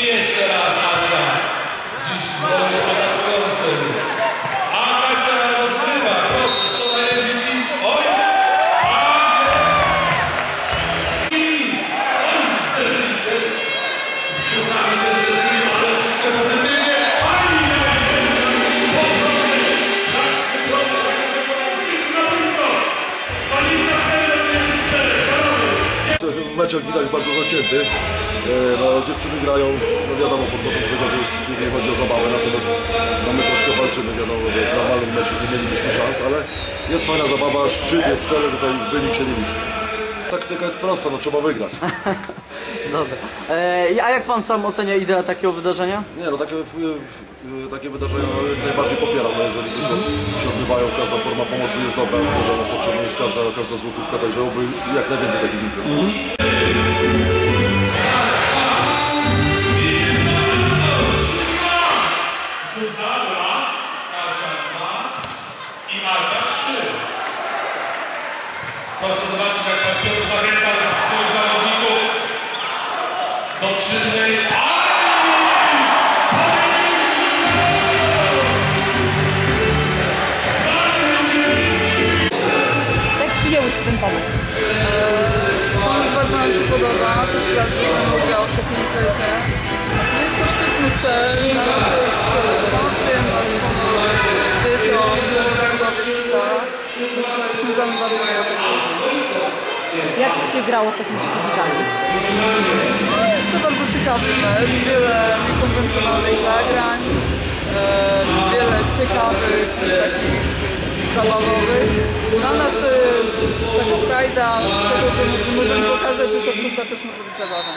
I jeszcze raz Asia. Dziś w roli W meczach widać bardzo zacięty. E, No, dziewczyny grają, no wiadomo, podchodzą do tego, że jest, głównie chodzi o zabawę, natomiast no, my troszkę walczymy, wiadomo, że w normalnym meczu nie mielibyśmy szans, ale jest fajna zabawa, szczyt jest cel, tutaj wynik się nie liczy. Taktyka jest prosta, no trzeba wygrać. Dobra. E, a jak pan sam ocenia ideę takiego wydarzenia? Nie no, takie, w- w- takie wydarzenia jak najbardziej popieram, no, jeżeli tylko się odbywają, każda forma pomocy jest dobra, wiadomo, potrzebna jest każda, każda złotówka, także oby jak najwięcej takich imprez. Piotr zachęca swoich zawodników do czynnej Jak przyjęły się ten pomysł? Pomysł bardzo nam się podoba, też raz bierzemy udział w takiej imprezie. No Jest to szczytny cel, dla nas to jest e, sama przyjemność pomóc dzieciom budowie szpitala. Także spędzamy bardzo popołudnie. Jak się grało z takimi przeciwnikami? No jest to bardzo ciekawy mecz, wiele niekonwencjonalnych zagrań, e, wiele ciekawych, takich zabawowych. Dla nas to jest taka frajda tego, że możemy pokazać, że siatkówka też może być zabawą.